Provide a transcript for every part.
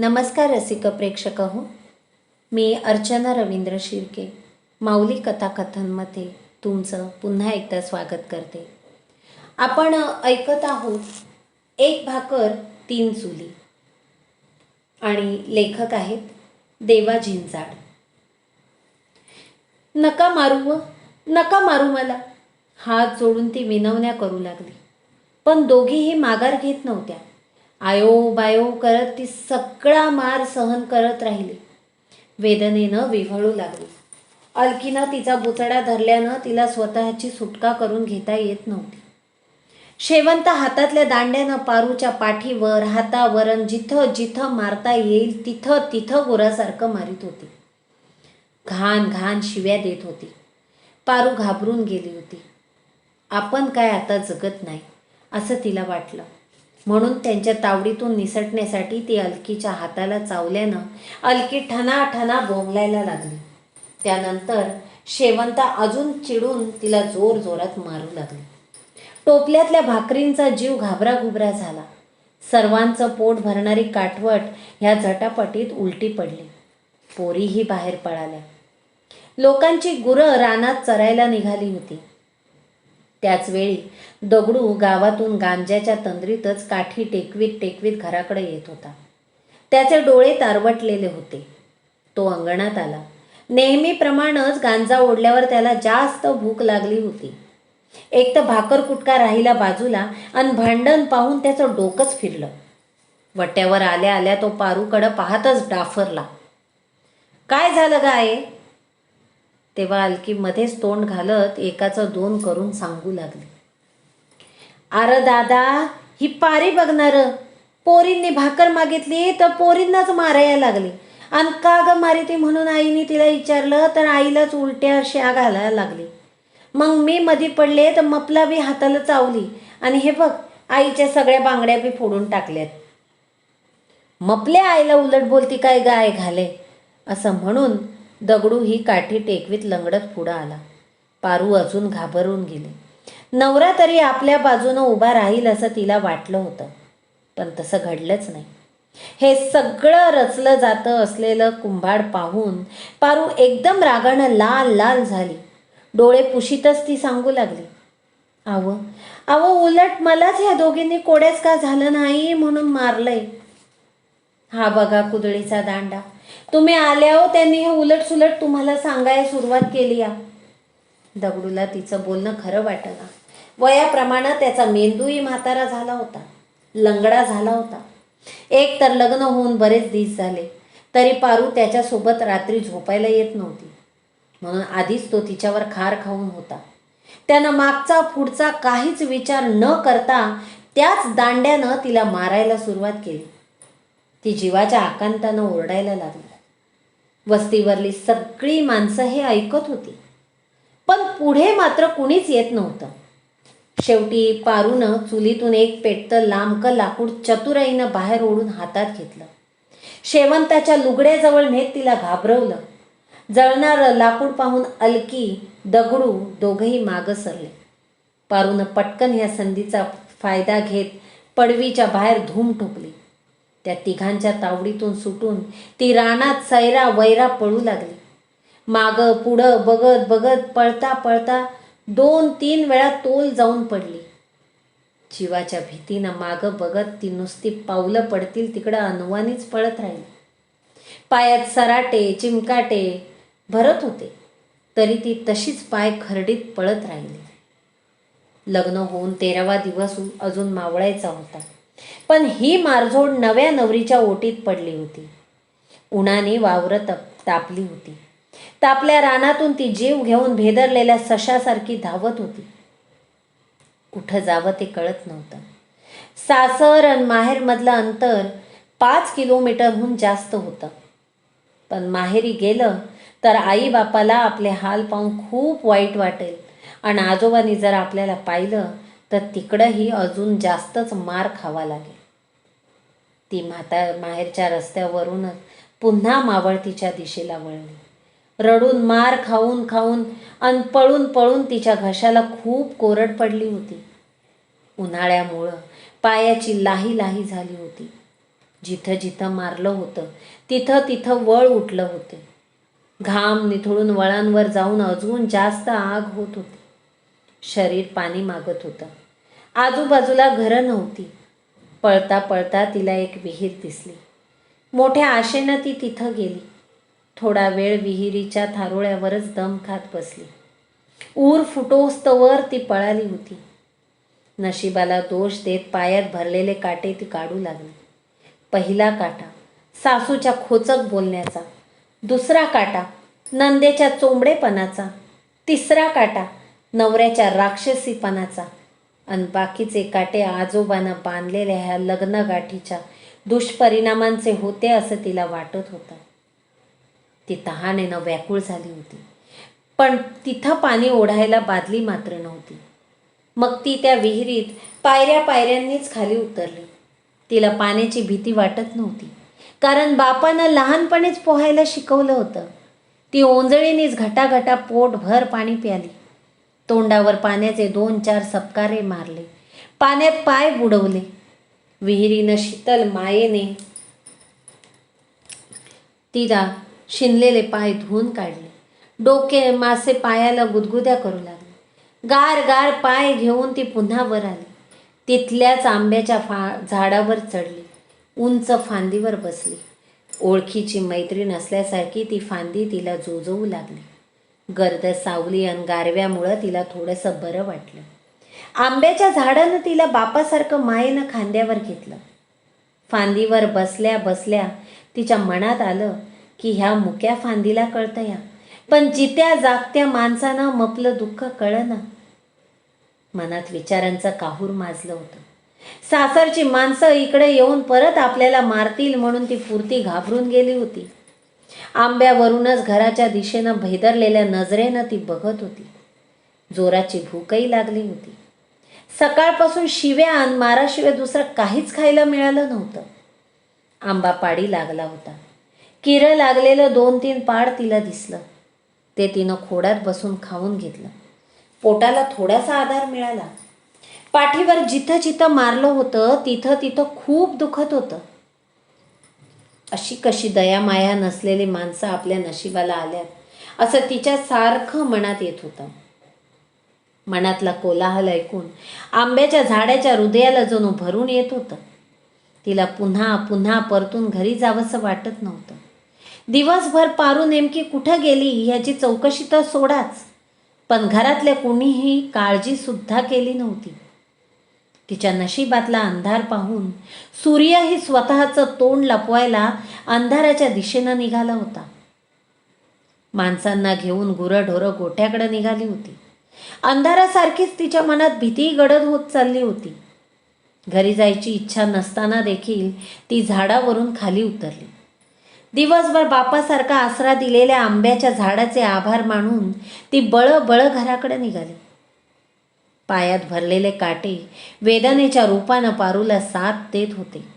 नमस्कार रसिक प्रेक्षक हो मी अर्चना रवींद्र शिर्के. माऊली कथाकथनमध्ये तुमचं पुन्हा एकदा स्वागत करते. आपण ऐकत आहोत एक भाकर तीन चुली. आणि लेखक आहेत देवा झिंजाड नका मारू व नका मारू मला. हात जोडून ती विनवण्या करू लागली. पण दोघीही माघार घेत नव्हत्या. आयो बायो करत ती सगळा मार सहन करत राहिली. वेदनेनं विव्हळू लागली. अलकीनं तिचा बुचडा धरल्यानं तिला स्वतःची सुटका करून घेता येत नव्हती. शेवंत हातातल्या दांड्यानं पारूच्या पाठीवर हातावर जिथं जिथं मारता येईल तिथं तिथं गोरासारखं मारित होती. घाण घाण शिव्या देत होती. पारू घाबरून गेली होती. आपण काय आता जगत नाही असं तिला वाटलं. म्हणून त्यांच्या तावडीतून निसटण्यासाठी ती अलकीच्या हाताला चावल्यानं अलकी ठना ठना बोंबलायला लागली. त्यानंतर शेवंता अजून चिडून तिला जोर जोरात मारू लागली. टोपल्यातल्या भाकरींचा जीव घाबराघुबरा झाला. सर्वांचं पोट भरणारी काठवट ह्या झटापटीत उलटी पडली. पोरीही बाहेर पळाल्या. लोकांची गुरं रानात चरायला निघाली होती. त्याचवेळी दगडू गावातून गांज्याच्या तंद्रीतच काठी टेकवीत टेकवीत घराकडे येत होता. त्याचे डोळे तारवटलेले होते. तो अंगणात आला. नेहमीप्रमाणेच गांजा ओढल्यावर त्याला जास्त भूक लागली होती. एक तर भाकर कुटका राहिला बाजूला आणि भांडण पाहून त्याचं डोकंच फिरलं. वट्यावर आल्या आल्या तो पारूकडं पाहतच डाफरला. काय झालं गाय? तेव्हा अलकी मध्येच तोंड घालत एकाचं दोन करून सांगू लागली. अरे दादा ही पारी बघणार. पोरींनी भाकर मागितली तर पोरींनाच मारायला लागली. आणि का ग मारिती म्हणून आईने तिला विचारलं तर आईलाच उलट्या शा घालायला लागली. मग मी मधी पडले तर मपला बी हाताला चावली. आणि हे बघ आईच्या सगळ्या बांगड्या बी फोडून टाकल्यात. मपल्या आईला उलट बोलती काय गाय घाले? असं म्हणून दगडू ही काठी टेकवीत लंगडत पुढं आला. पारू अजून घाबरून गेले. नवरा तरी आपल्या बाजूनं उभा राहील असं तिला वाटलं होतं पण तसं घडलंच नाही. हे सगळं रचलं जातं असलेलं कुंभाड पाहून पारू एकदम रागानं लाल लाल झाली. डोळे पुशीतच ती सांगू लागली आव आव उलट मलाच ह्या दोघींनी कोड्याच का झालं नाही म्हणून मारलंय? हा बघा कुदळीचा दांडा तुम्ही आल्या हो त्यांनी हे उलट सुलट तुम्हाला सांगायला सुरुवात केली या. दगडूला तिचं बोलणं खरं वाटलं. वयाप्रमाणे त्याचा मेंदूही म्हातारा झाला होता. लंगडा झाला होता. एक तर लग्न होऊन बरेच दिस झाले तरी पारू त्याच्यासोबत रात्री झोपायला येत नव्हती. म्हणून आधीच तो तिच्यावर खार खाऊन होता. त्यानं मागचा पुढचा काहीच विचार न करता त्याच दांड्यानं तिला मारायला सुरुवात केली. ती जीवाच्या आकांतानं ओरडायला लागली. वस्तीवरली सगळी माणसं हे ऐकत होती. पण पुढे मात्र कुणीच येत नव्हतं. शेवटी पारूनं चुलीतून एक पेटतं लांबकं लाकूड चतुराईनं बाहेर ओढून हातात घेतलं. शेवंताच्या लुगड्याजवळ नेत तिला घाबरवलं. जळणारं लाकूड पाहून अलकी दगडू दोघंही मागं सरले. पारूनं पटकन ह्या संधीचा फायदा घेत पडवीच्या बाहेर धूम ठोकली. त्या तिघांच्या तावडीतून सुटून ती रानात सैरा वैरा पळू लागली. मागं पुढं बघत बघत पळता पळता दोन तीन वेळा तोल जाऊन पडली. जीवाच्या भीतीनं मागं बघत ती नुसती पावलं पडतील तिकडं अनुवानीच पळत राहिली. पायात सराटे चिमकाटे भरत होते तरी ती तशीच पाय खरडीत पळत राहिली. लग्न होऊन तेरावा दिवस अजून मावळायचा होता. पण ही मारझोड नव्या नवरीच्या ओटीत पडली होती. उन्हाने वावरं तप तापली होती. तापल्या रानातून ती जीव घेऊन भेदरलेल्या सशासारखी धावत होती. कुठं जावं ते कळत नव्हतं. सासर आणि माहेरमधलं अंतर पाच किलोमीटरहून जास्त होतं. पण माहेरी गेलं तर आई बापाला आपले हाल पाहून खूप वाईट वाटेल. आणि आजोबांनी जर आपल्याला पाहिलं तर तिकडंही अजून जास्तच मार खावा लागेल. ती म्हाता माहेरच्या रस्त्यावरूनच पुन्हा मावळतीच्या दिशेला वळली. रडून मार खाऊन खाऊन अन पळून पळून तिच्या घशाला खूप कोरड पडली होती. उन्हाळ्यामुळं पायाची लाही लाही झाली होती. जिथं जिथं मारलं होतं तिथं तिथं वळ उठलं होते. घाम निथळून वळांवर जाऊन अजून जास्त आग होत होती. शरीर पाणी मागत होतं. आजूबाजूला घरं नव्हती. पळता पळता तिला एक विहीर दिसली. मोठ्या आशेनं ती तिथं गेली. थोडा वेळ विहिरीच्या थारोळ्यावरच दम खात बसली. ऊर फुटोस्तवर ती पळाली होती. नशिबाला दोष देत पायात भरलेले काटे ती काढू लागली. पहिला काटा सासूच्या खोचक बोलण्याचा. दुसरा काटा नंदेच्या चोंबडेपणाचा. तिसरा काटा नवऱ्याच्या राक्षसीपणाचा. आणि बाकीचे काटे आजोबानं बांधलेल्या ह्या लग्नगाठीच्या दुष्परिणामांचे होते असं तिला वाटत होतं. ती तहानेनं व्याकुळ झाली होती. पण तिथं पाणी ओढायला बादली मात्र नव्हती. मग ती त्या विहिरीत पायऱ्या पायऱ्यांनीच खाली उतरली. तिला पाण्याची भीती वाटत नव्हती. कारण बापानं लहानपणीच पोहायला शिकवलं होतं. ती ओंजळीनीच घटाघटा पोटभर पाणी प्याली. तोंडावर पाण्याचे दोन चार सपकारे मारले. पाण्यात पाय बुडवले. विहिरीनं शीतल मायेने तिला शिनलेले पाय धुवून काढले. डोके मासे पायाला गुदगुद्या करू लागले. गार गार पाय घेऊन ती पुन्हा वर आली. तिथल्याच आंब्याच्या फा झाडावर चढली. उंच फांदीवर बसली. ओळखीची मैत्रीण असल्यासारखी ती फांदी तिला जोजवू लागली. गर्द सावली आणि गारव्यामुळं तिला थोडंसं बरं वाटलं. आंब्याच्या झाडानं तिला बापासारखं मायेनं खांद्यावर घेतलं. फांदीवर बसल्या बसल्या तिच्या मनात आलं की ह्या मुक्या फांदीला कळतं या. पण जित्या जागत्या माणसानं मपलं दुःख कळना मनात विचारांचं काहूर माजलं होतं. सासरची माणसं इकडे येऊन परत आपल्याला मारतील म्हणून ती पुरती घाबरून गेली होती. आंब्यावरूनच घराच्या दिशेनं भेदरलेल्या नजरेनं ती बघत होती. जोराची भूकही लागली होती. सकाळपासून शिव्या आणि माराशिवाय दुसरं काहीच खायला मिळालं नव्हतं. आंबा पाडी लागला होता. किरं लागलेलं दोन तीन पाड तिला दिसलं. ते तिनं खोड्यात बसून खाऊन घेतलं. पोटाला थोडासा आधार मिळाला. पाठीवर जिथं जिथं मारलं होतं तिथं तिथं खूप दुखत होतं. अशी कशी दयामाया नसलेली माणसं आपल्या नशिबाला आल्यात? असं तिच्या सारखं मनात येत होतं. मनातला कोलाहल ऐकून आंब्याच्या झाडाच्या हृदयाला जणू भरून येत होतं. तिला पुन्हा पुन्हा परतून घरी जावंसं वाटत नव्हतं. दिवसभर पारू नेमकी कुठं गेली ह्याची चौकशी तर सोडाच. पण घरातल्या कोणीही काळजीसुद्धा केली नव्हती. तिच्या नशिबातला अंधार पाहून सूर्यही स्वतःचं तोंड लपवायला अंधाराच्या दिशेनं निघाला होता. माणसांना घेऊन गुरंढोरं गोठ्याकडे निघाली होती. अंधारासारखीच तिच्या मनात भीती गडद होत चालली होती. घरी जायची इच्छा नसताना देखील ती झाडावरून खाली उतरली. दिवसभर बापासारखा आसरा दिलेल्या आंब्याच्या झाडाचे आभार मानून ती बळ बळ घराकडे निघाली. पायात भरलेले काटे वेदनेच्या रूपानं पारूला साथ देत होते.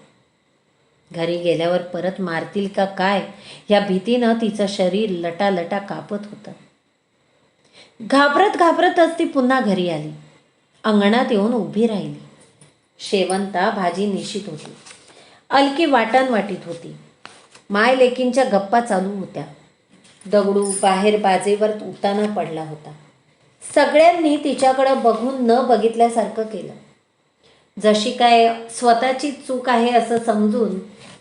घरी गेल्यावर परत मारतील का काय या भीतीनं तिचं शरीर लटालटा कापत होतं. घाबरत घाबरतच ती पुन्हा घरी आली. अंगणात येऊन उभी राहिली. शेवंता भाजी निशीत होती. अलकी वाटण वाटीत होती. माय लेकींच्या गप्पा चालू होत्या. दगडू बाहेर बाजेवर उताना पडला होता. सगळ्यांनी तिच्याकडं बघून न बघितल्यासारखं केलं. जशी काय स्वतःची चूक आहे असं समजून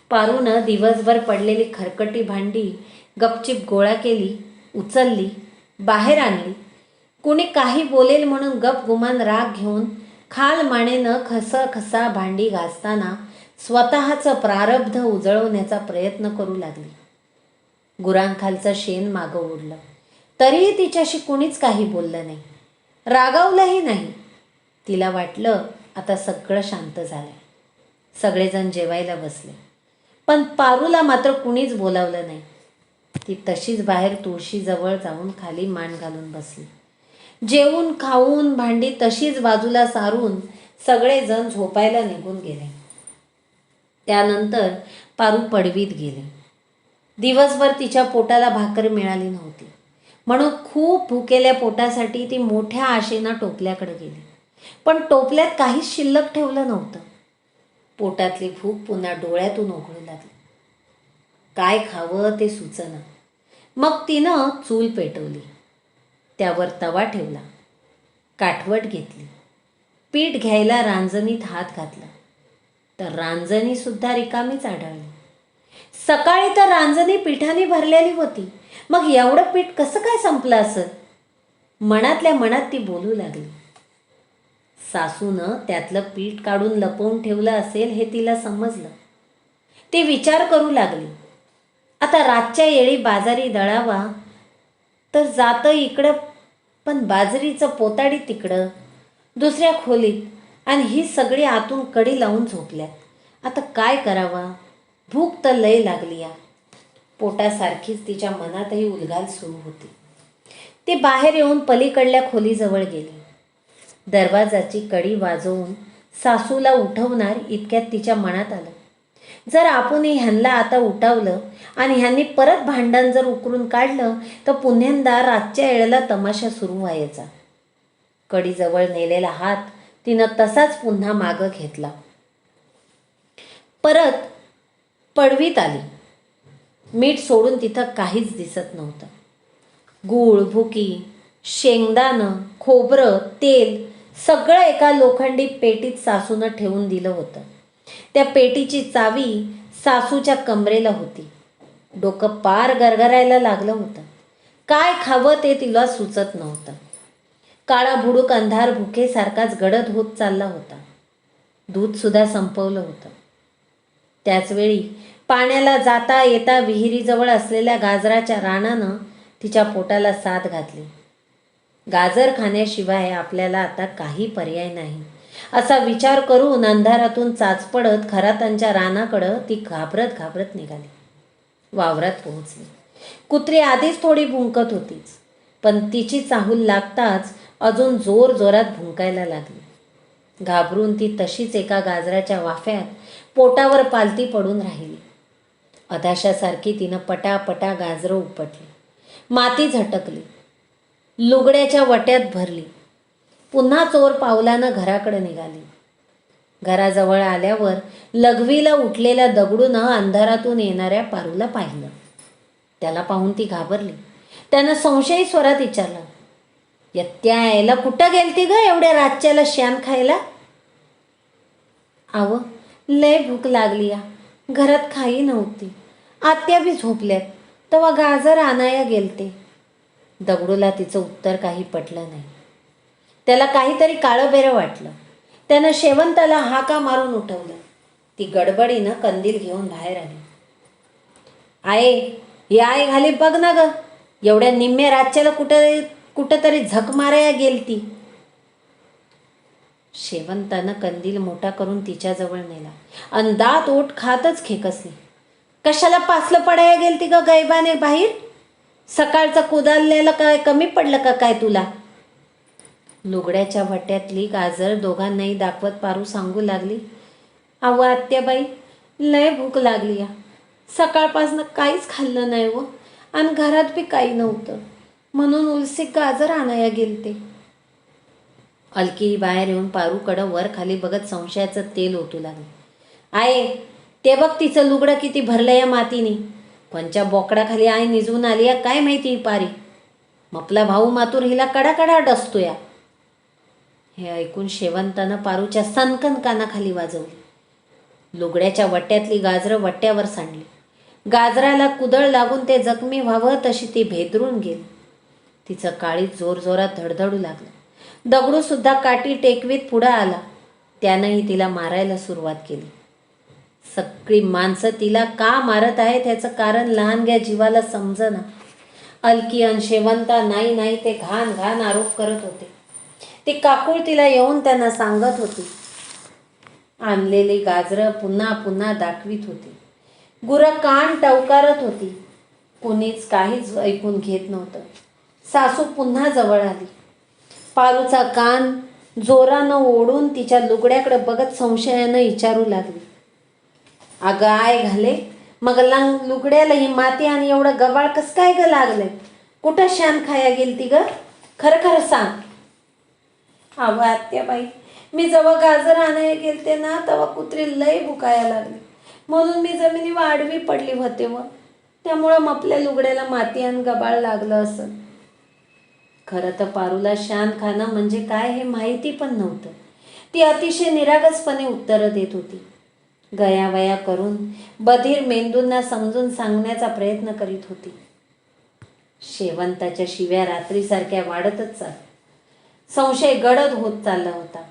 पारूनं दिवसभर पडलेली खरकटी भांडी गपचिप गोळा केली उचलली बाहेर आणली. कुणी काही बोलेल म्हणून गप गुमान राग घेऊन खाल मानेनं खसा खसा भांडी घासताना स्वतःचं प्रारब्ध उजळवण्याचा प्रयत्न करू लागली. गुरांखालचं शेण मागं ओढलं. तरीही तिच्याशी कुणीच काही बोललं नाही. रागावलंही नाही. तिला वाटलं आता सगळं शांत झालंय. सगळेजण जेवायला बसले. पण पारूला मात्र कुणीच बोलावलं नाही. ती तशीच बाहेर तुळशीजवळ जाऊन खाली मान घालून बसली. जेवून खाऊन भांडी तशीच बाजूला सारून सगळेजण झोपायला निघून गेले. त्यानंतर पारू पडवीत गेले. दिवसभर तिच्या पोटाला भाकर मिळाली नव्हती. म्हणून खूप भुकेल्या पोटासाठी ती मोठ्या आशेनं टोपल्याकडे गेली. पण टोपल्यात काहीच शिल्लक ठेवलं नव्हतं. पोटातली भूक पुन्हा डोळ्यातून ओघळू लागली. काय खावं ते सुचना. मग तिनं चूल पेटवली. त्यावर तवा ठेवला. काठवट घेतली. पीठ घ्यायला रांजणीत हात घातला. तर रांजणी सुद्धा रिकामीच आढळली. सकाळी तर रांजणी पिठाने भरलेली होती. मग एवढं पीठ कसं काय संपलं असं? मनातल्या मनात ती बोलू लागली. सासूनं त्यातलं पीठ काढून लपवून ठेवलं असेल हे तिला समजलं. ती विचार करू लागली. आता रातच्या येळी बाजारी दळावा तर जातं इकडं पण बाजरीचं पोताडी तिकडं दुसऱ्या खोलीत आणि ही सगळी आतून कडी लावून झोपल्यात आता काय करावा? भूक तर लय लागली या. पोटासारखीच तिच्या मनातही उलगाल सुरू होती. ती बाहेर येऊन पलीकडल्या खोलीजवळ गेली. दरवाजाची कडी वाजवून सासूला उठवणार इतक्यात तिच्या मनात आलं. जर आपण ह्यांना आता उठावलं आणि ह्यांनी परत भांडण जर उकरून काढलं तर पुन्ह्यांदा रातच्या वेळेला तमाशा सुरू व्हायचा. कडीजवळ नेलेला हात तिनं तसाच पुन्हा मागं घेतला. परत पडवीत आली. मीठ सोडून तिथं काहीच दिसत नव्हतं. गूळ भुकी शेंगदाणं खोबरं तेल सगळं एका लोखंडी पेटीत सासूनं ठेवून दिलं होतं. त्या पेटीची चावी सासूच्या कमरेला होती. डोकं पार गरगरायला लागलं होतं. काय खावं ते तिला सुचत नव्हतं. काळा भुडूक अंधार भुकेसारखाच गडद होत चालला होता. दूधसुद्धा संपवलं होतं. त्याचवेळी पाण्याला जाता येता विहिरीजवळ असलेल्या गाजराच्या रानानं तिच्या पोटाला साथ घातली. गाजर खाण्याशिवाय आपल्याला आता काही पर्याय नाही. असा विचार करून अंधारातून चाच पडत खरातांच्या रानाकडं ती घाबरत घाबरत निघाली. वावरात पोहोचली. कुत्री आधीच थोडी भुंकत होतीच पण तिची चाहूल लागताच अजून जोर जोरात भुंकायला लागली. घाबरून ती तशीच एका गाजराच्या वाफ्यात पोटावर पालती पडून राहिली. अधाशासारखी तिनं पटापटा गाजरं उपटली. माती झटकली. लुगड्याच्या वट्यात भरली. पुन्हा चोर पावलानं घराकडे निघाली. घराजवळ आल्यावर लघवीला उठलेल्या दगडूनं अंधारातून येणाऱ्या पारूला पाहिलं. त्याला पाहून ती घाबरली. त्यानं संशयी स्वरात विचारलं यत्त्या यायला कुठं गेलती ग एवढ्या रातच्याला श्यान खायला? आव लय भूक लागली या. घरात खाई नव्हती. आत्या बी झोपल्यात. तेव्हा गाजर आणाया गेलते. दगडूला तिचं उत्तर काही पटलं नाही. त्याला काहीतरी काळंबेरं वाटलं. त्यानं शेवंताला हाका मारून उठवलं. ती गडबडीनं कंदील घेऊन बाहेर आली. आये ही आय घाली बघ ना ग. एवढ्या निम्म्या रातच्याला कुठं कुठंतरी झक माराया गेलती. शेवंतानं कंदील मोठा करून तिच्याजवळ नेला. अन दात ओठ खातच खेकसली. कशाला पासलं पडाया गेलती ग गैबाने बाहेर? सकाळचं कुदाललेलं काय कमी पडलं का काय तुला? लुगड्याच्या भट्ट्यातली गाजर दोघांनाही दाखवत पारू सांगू लागली. अहो आत्याबाई लय भूक लागली या. सकाळपासनं काहीच खाल्लं नाही व. आणि घरात बी काही नव्हतं. म्हणून उलसी गाजर आणाया गेलते. अलकी बाहेर येऊन पारूकडं वर खाली बघत संशयाचं तेल ओतू लागले. आहे ते बघ तिचं लुगडं किती भरलं या मातीने. कोणच्या बोकडाखाली आई निजून आली या काय माहिती पारी. मपला भाऊ मातूर हिला कडाकडा डसतो या हे ऐकून शेवंतानं पारूच्या सनकन कानाखाली वाजवली. लुगड्याच्या वट्यातली गाजरं वट्यावर सांडली. गाजराला कुदळ लागून ते जखमी व्हावं तशी ती भेदरून गेली. तिचं काळी जोरजोरात धडधडू लागलं. दगडूसुद्धा काठी टेकवीत पुढं आला. त्यानंही तिला मारायला सुरुवात केली. सगळी माणसं तिला का मारत आहेत ह्याचं कारण लहानग्या जीवाला समजना अलकी अन शेवंता नाही नाही ते घाण घाण आरोप करत होते. ती काकूळ तिला येऊन त्यांना सांगत होती. आणलेली गाजरं पुन्हा पुन्हा दाखवीत होती. गुरं कान टवकारत होती. कुणीच काहीच ऐकून घेत नव्हतं. सासू पुन्हा जवळ आली. पारूचा कान जोरानं ओढून तिच्या लुगड्याकडे बघत संशयानं विचारू लागली. अगं आय घाले. मग लंग लुगड्याला ही माती आणि एवढं गबाळ कस काय ग लागलंय? कुठं शान खाया गेलती ग? खरं खरं सांग. अवं आत्याबाई मी जेव्हा गाजर आणायला गेलते ना तेव्हा कुत्री लय भुकायला लागली. म्हणून मी जमिनी वाढवी पडली होते व त्यामुळं मग आपल्या लुगड्याला माती आणि गबाळ लागलं असं. खरं तर पारूला शान खाणं म्हणजे काय हे माहिती पण नव्हतं. ती अतिशय निरागसपणे उत्तरं देत होती. गयावया करून बधीर मेंदूंना समजून सांगण्याचा प्रयत्न करीत होती. शेवंताच्या शिव्या रात्रीसारख्या वाढतच चाल संशय गडद होत चालला होता.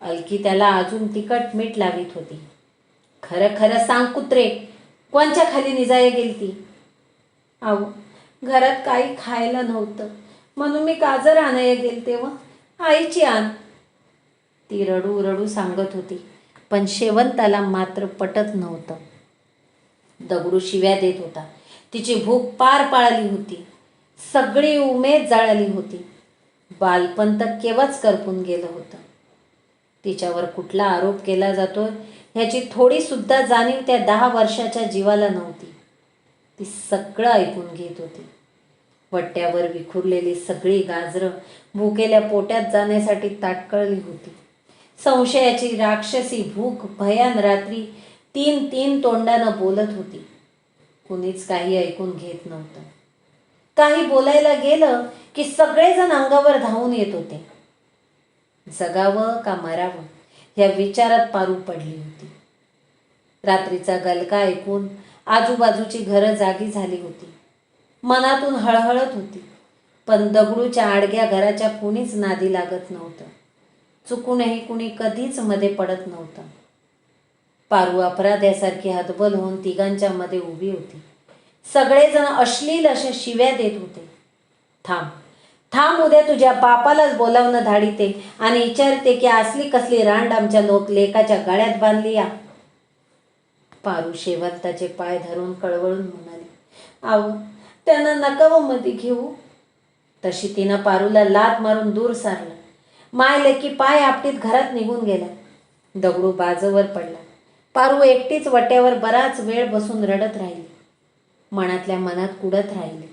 अलकी त्याला अजून तिखट मीठ लावित होती. खरं खरं सांग कुत्रे कोणच्या खाली निजाया गेलती? आहो घरात काही खायला नव्हतं. म्हणून मी काजर आणायला गेल तेव्हा आईची आण. ती रडू रडू सांगत होती. पण शेवंताला मात्र पटत नव्हतं. दगडू शिव्या देत होता. तिची भूक पार पाळली होती. सगळी उमेद जळाली होती. बालपण तर केव्हाच करपून गेलं होतं. तिच्यावर कुठला आरोप केला जातो ह्याची थोडीसुद्धा जाणीव त्या दहा वर्षाच्या जीवाला नव्हती. ती सगळं ऐकून घेत होती. वट्ट्यावर विखुरलेली सगळी गाजरं भुकेल्या पोट्यात जाण्यासाठी ताटकळली होती. संशयाची राक्षसी भूक भयान रात्री तीन तीन तोंडानं बोलत होती. कुणीच काही ऐकून घेत नव्हतं. काही बोलायला गेलं की सगळेजण अंगावर धावून येत होते. जगावं का मरावं या विचारात पारू पडली होती. रात्रीचा गलका ऐकून आजूबाजूची घरं जागी झाली होती. मनातून हळहळत होती. पण दगडूच्या आडग्या घराच्या कुणीच नादी लागत नव्हतं. चुकूनही कुणी कधीच मध्ये पडत नव्हतं. पारू अपराध्यासारखी हतबल होऊन तिघांच्या मध्ये उभी होती. सगळेजण अश्लील अशा शिव्या देत होते. थांब थांब उद्या तुझ्या बापालाच बोलावणं धाडीते आणि विचारते की असली कसली रांड आमच्या लोक लेकाच्या गळ्यात बांधली या. पारू शेवंताचे पाय धरून कळवळून म्हणाली आव त्यांना नकावं मध्ये घेऊ. तशी तिनं पारूला लात मारून दूर सारलं. माय लेकी पाय आपटीत घरात निघून गेला. दगडू बाजूवर पडला. पारू एकटीच वट्यावर बराच वेळ बसून रडत राहिली. मनातल्या मनात कुडत राहिली.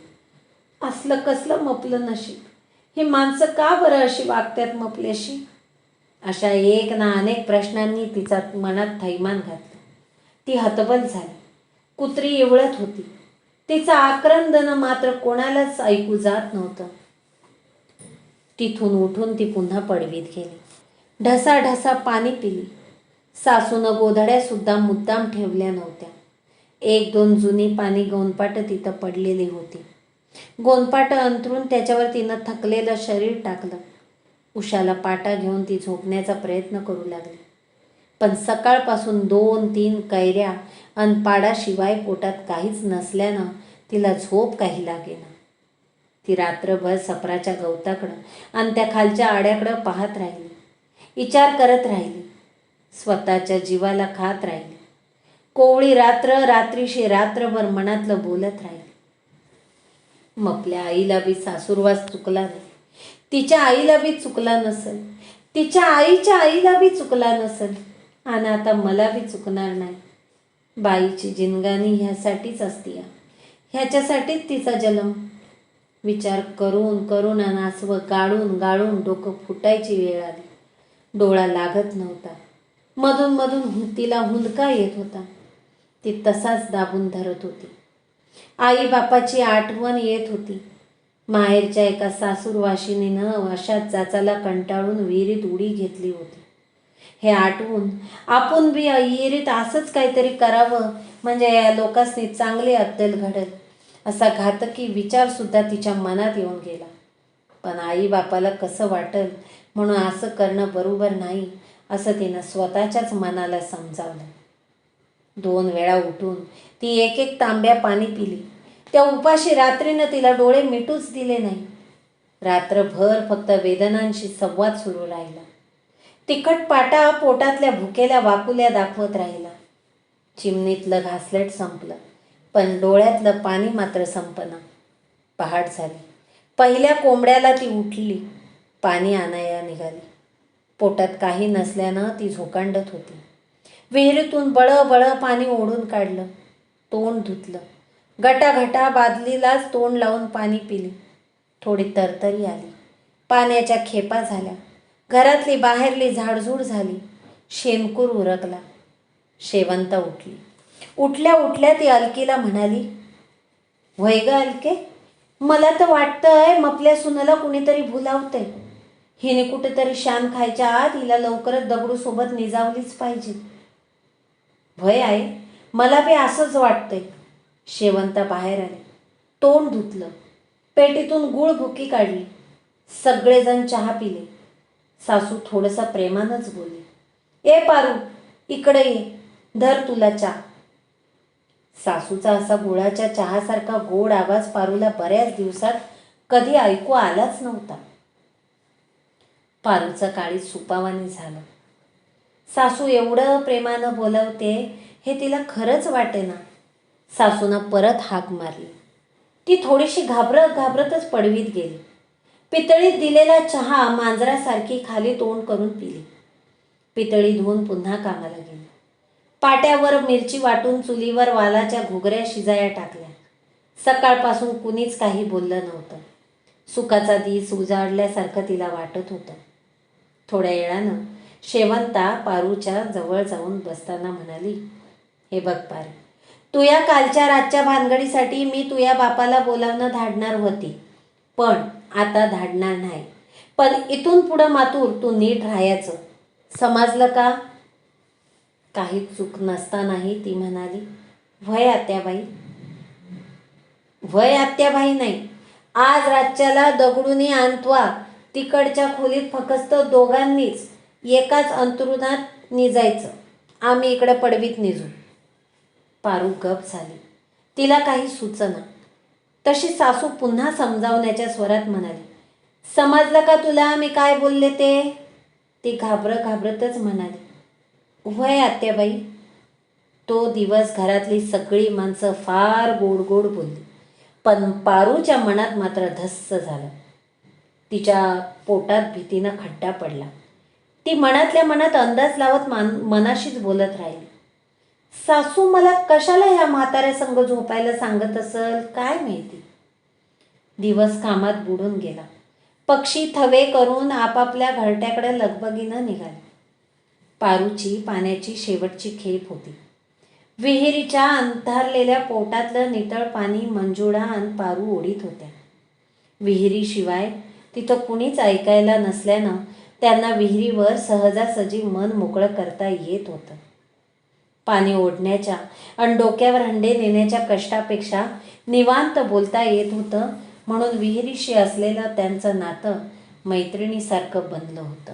असलं कसलं मपलं नशीब. ही माणसं का बरं अशी वागतात मपल्याशी? अशा एक ना अनेक प्रश्नांनी तिचा मनात थैमान घातलं. ती हतबल झाली. कुत्री इवळत होती. तिचं आक्रंदन मात्र कोणालाच ऐकू जात नव्हतं. तिथून उठून ती पुन्हा पडवीत गेली. ढसा ढसा पाणी पिली. सासूनं गोधड्यासुद्धा मुद्दाम ठेवल्या नव्हत्या. एक दोन जुनी पाणी गोंदपाटं तिथं पडलेली होती. गोंदपाटं अंतरून त्याच्यावर तिनं थकलेलं शरीर टाकलं. उशाला पाटा घेऊन ती झोपण्याचा प्रयत्न करू लागली. पण सकाळपासून दोन तीन कैऱ्या अन पाडाशिवाय पोटात काहीच नसल्यानं तिला झोप काही लागेना. ती रात्रभर सपराच्या गवताकडं आणि त्या खालच्या आड्याकडं पाहत राहिली. विचार करत राहिली. स्वतःच्या जीवाला खात राहिली. कोवळी रात्र रात्रीशी रात्रभर मनातलं बोलत राहिली. मपल्या आईला बी सासूरवास चुकला नाही. तिच्या आईला बी चुकला नसेल. तिच्या आईच्या आईला बी चुकला नसेल. आणि आता मला बी चुकणार नाही. बाईची जिनगाणी ह्यासाठीच असती ह्याच्यासाठीच तिचा जन्म. विचार करून करून आणि गाळून गाळून डोकं फुटायची वेळ आली. डोळा लागत नव्हता. मधून मधून हुतीला हुंदका येत होता. ती तसाच दाबून धरत होती. आई बापाची आठवण येत होती. माहेरच्या एका सासूरवाशिनीनं अशाच जाचाला कंटाळून विहिरीत उडी घेतली होती. हे आठवून आपण बी विहिरीत असंच काहीतरी करावं म्हणजे या लोकांनी चांगली अद्दल घडेल. असा घातकी विचारसुद्धा तिच्या मनात येऊन गेला. पण आई बापाला कसं वाटल म्हणून असं करणं बरोबर नाही असं तिनं स्वतःच्याच मनाला समजावलं. दोन वेळा उठून ती एक एक तांब्या पाणी पिली. त्या उपाशी रात्रीनं तिला डोळे मिटूच दिले नाही. रात्रभर फक्त वेदनांशी संवाद सुरू राहिला. तिखट पाटा पोटातल्या भुकेल्या वाकुल्या दाखवत राहिला. चिमणीतलं घासलेट संपलं. पण डोळ्यातलं पाणी मात्र संपना. पहाट झाली. पहिल्या कोंबड्याला ती उठली. पाणी आणाया निघाली. पोटात काही नसल्यानं ती झोकांडत होती. विहिरीतून बळबळ पाणी ओढून काढलं. तोंड धुतलं. गटाघटा बादलीलाच तोंड लावून पाणी पिली. थोडी तरतरी आली. पाण्याच्या खेपा झाल्या. घरातली बाहेरली झाडझूड झाली. शेणकूर उरकला. शेवंत उठली. उठल्या उठल्या ती अलकीला म्हणाली वय ग अलके मला तर वाटतंय मपल्या सुनाला कुणीतरी भुलावते हिने कुठेतरी शान खायच्या आत हिला लवकरच दगडूसोबत निजावलीच पाहिजे. भय आहे मला बी असंच वाटतंय शेवंत बाहेर आले. तोंड धुतलं. पेटीतून गुळ भुकी काढली. सगळेजण चहा पिले. सासू थोडंसं प्रेमानंच बोलले ए पारू इकडे ये. धर तुला चहा. सासूचा असा गुळाच्या चहासारखा गोड आवाज पारूला बऱ्याच दिवसात कधी ऐकू आलाच नव्हता. पारूचं काळी सुपावानी झालं. सासू एवढं प्रेमानं बोलवते हे तिला खरंच वाटे ना सासूनं परत हाक मारली. ती थोडीशी घाबरत घाबरतच पडवीत गेली. पितळीत दिलेला चहा मांजरासारखी खाली तोंड करून पिली. पितळी धुवून पुन्हा कामाला गेली. पाट्यावर मिरची वाटून चुलीवर वालाच्या घुगऱ्या शिजाया टाकल्या. सकाळपासून कुणीच काही बोललं नव्हतं. सुखाचा दिस उजाडल्यासारखं तिला वाटत होतं. थोड्या वेळानं शेवंता पारूच्या जवळ जाऊन बसताना म्हणाली हे बघ पारू तुया कालच्या रातच्या भानगडीसाठी मी तुया बापाला बोलावणं धाडणार होती. पण आता धाडणार नाही. पण इथून पुढं मातूर तू नीट राहायचं. समजलं का? काही चूक नसतानाही ती म्हणाली वय आत्याबाई वय आत्याबाई नाही. आज रातच्याला दगडूनी आणतवा तिकडच्या खोलीत फक्त दोघांनीच. एकाच अंतरुणात निजायचं. आम्ही इकडे पडवीत निजू. पारू गप झाली. तिला काही सुचना. तशी सासू पुन्हा समजावण्याच्या स्वरात म्हणाली समजलं का तुला मी काय बोलले ते? ती घाबरं घाबरतच म्हणाली वय आत्याबाई तो दिवस घरातली सगळी माणसं फार गोड गोड बोलली. पण पारूच्या मनात मात्र धस्स झालं. तिच्या पोटात भीतीनं खड्डा पडला. ती मनातल्या मनात अंदाज लावत मान मनाशीच बोलत राहिली. सासू मला कशाला ह्या म्हाताऱ्या संग झोपायला सांगत असल? काय माहिती? दिवस कामात बुडून गेला. पक्षी थवे करून आपापल्या घरट्याकडे लगबगीनं निघाले. पारूची पाण्याची शेवटची खेप होती. विहिरीच्या अंधारलेल्या पोटातलं नितळ पाणी मंजुळा आणि पारू ओढीत होत्या. विहिरीशिवाय तिथं कुणीच ऐकायला नसल्यानं त्यांना विहिरीवर सहजासहजी मन मोकळं करता येत होतं. पाणी ओढण्याच्या आणि डोक्यावर हंडे नेण्याच्या कष्टापेक्षा निवांत बोलता येत होतं म्हणून विहिरीशी असलेलं त्यांचं नातं मैत्रिणीसारखं बनलं होतं.